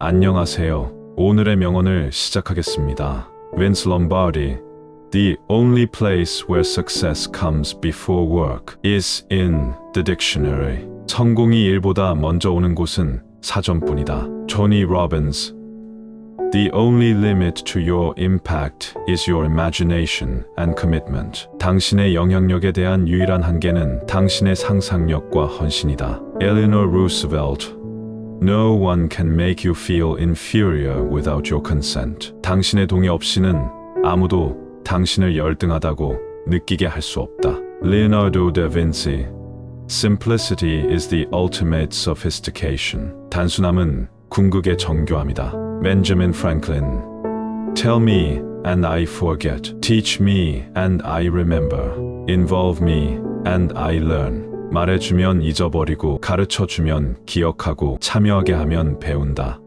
안녕하세요. 오늘의 명언을 시작하겠습니다. Vince Lombardi. The only place where success comes before work is in the dictionary. 성공이 일보다 먼저 오는 곳은 사전뿐이다. 조니 로빈스. The only limit to your impact is your imagination and commitment. 당신의 영향력에 대한 유일한 한계는 당신의 상상력과 헌신이다. Eleanor Roosevelt. No one can make you feel inferior without your consent. 당신의 동의 없이는 아무도 당신을 열등하다고 느끼게 할 수 없다. Leonardo da Vinci. Simplicity is the ultimate sophistication. 단순함은 궁극의 정교함이다. Benjamin Franklin. Tell me and I forget. Teach me and I remember. Involve me and I learn. 말해주면 잊어버리고 가르쳐주면 기억하고 참여하게 하면 배운다.